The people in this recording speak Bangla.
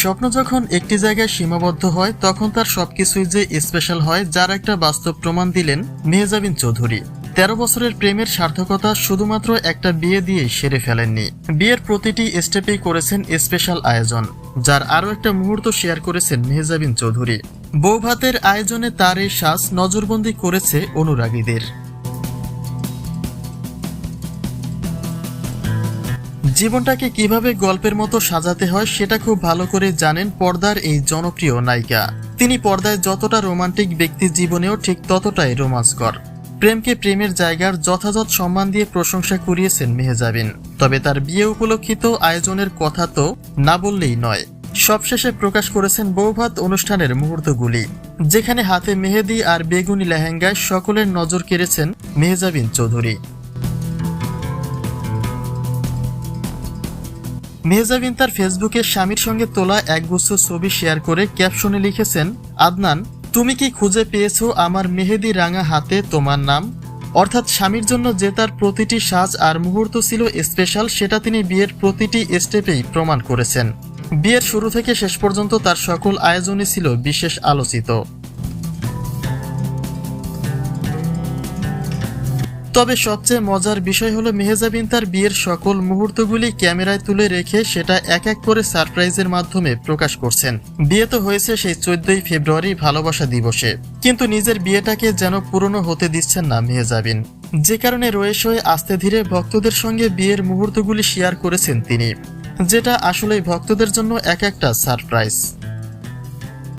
স্বপ্ন যখন একটি জায়গায় সীমাবদ্ধ হয়, তখন তার সবকিছুই যে স্পেশাল হয়, যার একটা বাস্তব প্রমাণ দিলেন মেহজাবিন চৌধুরী। তেরো বছরের প্রেমের সার্থকতা শুধুমাত্র একটা বিয়ে দিয়েই সেরে ফেলেননি। বিয়ের প্রতিটি স্টেপেই করেছেন স্পেশাল আয়োজন, যার আরও একটা মুহূর্ত শেয়ার করেছেন মেহজাবিন চৌধুরী। বৌভাতের আয়োজনে তার এই শ্বাস নজরবন্দি করেছে অনুরাগীদের। জীবনটাকে কীভাবে গল্পের মতো সাজাতে হয় সেটা খুব ভালো করে জানেন পর্দার এই জনপ্রিয় নায়িকা। তিনি পর্দায় যতটা রোমান্টিক ব্যক্তি জীবনেও ঠিক ততটাই রোমাঞ্চকর। প্রেমকে প্রেমের জায়গার যথাযথ সম্মান দিয়ে প্রশংসা করিয়েছেন মেহজাবিন। তবে তার বিয়ে উপলক্ষিত আয়োজনের কথা তো না বললেই নয়। সবশেষে প্রকাশ করেছেন বৌভাত অনুষ্ঠানের মুহূর্তগুলি, যেখানে হাতে মেহেদি আর বেগুনি লেহেঙ্গায় সকলের নজর কেড়েছেন মেহজাবিন চৌধুরী। মেহজাবিন তার ফেসবুকে স্বামীর সঙ্গে তোলা একগুচ্ছ ছবি শেয়ার করে ক্যাপশনে লিখেছেন, আদনান তুমি কি খুঁজে পেয়েছ আমার মেহেদি রাঙা হাতে তোমার নাম? অর্থাৎ স্বামীর জন্য যে তার প্রতিটি সাজ আর মুহূর্ত ছিল স্পেশাল সেটা তিনি বিয়ের প্রতিটি স্টেপেই প্রমাণ করেছেন। বিয়ের শুরু থেকে শেষ পর্যন্ত তার সকল আয়োজনই ছিল বিশেষ আলোচিত। তবে সবচেয়ে মজার বিষয় হলো মেহেজাবিন তার বিয়ের সকল মুহূর্তগুলি ক্যামেরায় তুলে রেখে সেটা এক এক করে সারপ্রাইজের মাধ্যমে প্রকাশ করছেন। বিয়ে তো হয়েছে সেই চোদ্দই ফেব্রুয়ারি ভালোবাসা দিবসে। কিন্তু নিজের বিয়েটাকে যেন পুরনো হতে দিচ্ছেন না মেহেজাবিন। যে কারণে রয়েস হয়ে আস্তে ধীরে ভক্তদের সঙ্গে বিয়ের মুহূর্তগুলি শেয়ার করেছেন তিনি। যেটা আসলে ভক্তদের জন্য এক একটা সারপ্রাইজ।